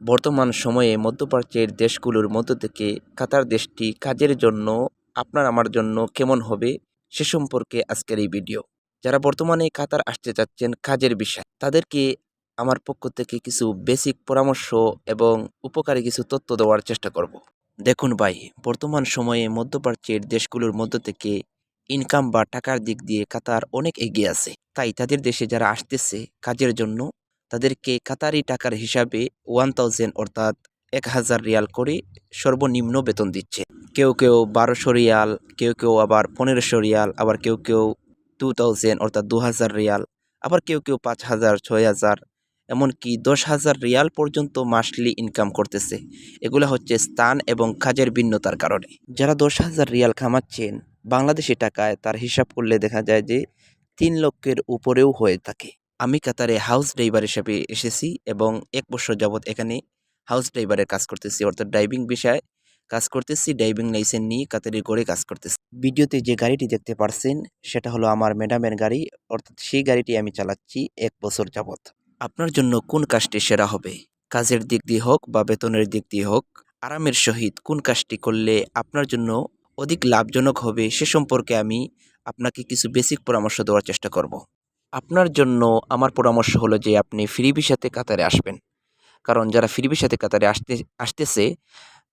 বর্তমান সময়ে মধ্যপ্রাচ্যের দেশগুলোর মধ্য থেকে কাতার দেশটি কাজের জন্য, আপনার আমার জন্য কেমন হবে সে সম্পর্কে আজকের এই ভিডিও যারা বর্তমানে কাতার আসতে চাচ্ছেন কাজের বিষয়, তাদেরকে আমার পক্ষ থেকে কিছু বেসিক পরামর্শ এবং উপকারী কিছু তথ্য দেওয়ার চেষ্টা করব। দেখুন ভাই, বর্তমান সময়ে মধ্যপ্রাচ্যের দেশগুলোর মধ্য থেকে ইনকাম বা টাকার দিক দিয়ে কাতার অনেক এগিয়ে আছে। তাই তাদের দেশে যারা আসতেছে কাজের জন্য তাদেরকে কাতারি টাকার হিসাবে ওয়ান থাউজেন্ড অর্থাৎ এক হাজার রিয়াল করে সর্বনিম্ন বেতন দিচ্ছে। কেউ কেউ বারোশো রিয়াল, কেউ কেউ আবার পনেরোশো রিয়াল, আবার কেউ কেউ টু থাউজেন্ড অর্থাৎ দু হাজার রিয়াল, আবার কেউ কেউ পাঁচ হাজার ছয় হাজার এমনকি দশ হাজার রিয়াল পর্যন্ত মাসলি ইনকাম করতেছে। এগুলো হচ্ছে স্থান এবং কাজের ভিন্নতার কারণে। যারা দশ হাজার রিয়াল কামাচ্ছেন, বাংলাদেশি টাকায় তার হিসাব করলে দেখা যায় যে তিন লক্ষের উপরেও হয়ে থাকে। আমি কাতারে হাউস ড্রাইভার হিসেবে এসেছি এবং এক বছর যাবৎ এখানে হাউস ড্রাইভারের কাজ করতেছি। অর্থাৎ ড্রাইভিং বিষয়ে কাজ করতেছি ড্রাইভিং লাইসেন্স নিয়ে কাতারের গড়ে কাজ করতেছি। ভিডিওতে যে গাড়িটি দেখতে পারছেন, সেটা হলো আমার ম্যাডামের গাড়ি। অর্থাৎ সেই গাড়িটি আমি চালাচ্ছি এক বছর যাবৎ। আপনার জন্য কোন কাজটি সেরা হবে? কাজের দিক দিয়ে হোক বা বেতনের দিক দিয়ে হোক, আরামের সহিত কোন কাজটি করলে আপনার জন্য অধিক লাভজনক হবে, সে সম্পর্কে আমি আপনাকে কিছু বেসিক পরামর্শ দেওয়ার চেষ্টা করব। আপনার জন্য আমার পরামর্শ হলো যে আপনি ফ্রি ভিসাতে কাতারে আসবেন। কারণ যারা ফ্রি ভিসাতে কাতারে আসতে, আসতেছে,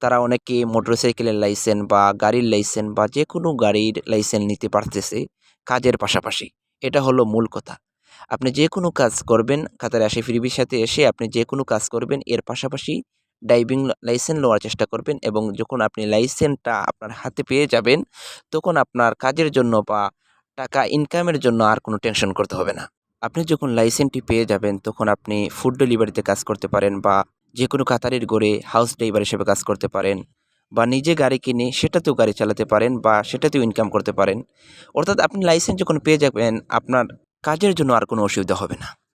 তারা অনেকে মোটরসাইকেলের লাইসেন্স বা গাড়ির লাইসেন্স বা যে কোনো গাড়ির লাইসেন্স নিতে পারতেছে কাজের পাশাপাশি। এটা হলো মূল কথা। আপনি যে কোনো কাজ করবেন, কাতারে আসে ফ্রি ভিসাতে এসে আপনি যে কোনো কাজ করবেন, এর পাশাপাশি ড্রাইভিং লাইসেন্স নেওয়ার চেষ্টা করবেন এবং যখন আপনি লাইসেন্সটা আপনার হাতে পেয়ে যাবেন, তখন আপনার কাজের জন্য বা টাকা ইনকামের জন্য আর কোনো টেনশন করতে হবে না। আপনি যখন লাইসেন্সটি পেয়ে যাবেন, তখন আপনি ফুড ডেলিভারিতে কাজ করতে পারেন বা যে কোনো কাতারের গড়ে হাউস ড্রাইভার হিসেবে কাজ করতে পারেন বা নিজে গাড়ি কিনে সেটাতেও গাড়ি চালাতে পারেন বা সেটাতেও ইনকাম করতে পারেন। অর্থাৎ আপনি লাইসেন্স যখন পেয়ে যাবেন, আপনার কাজের জন্য আর কোনো অসুবিধা হবে না।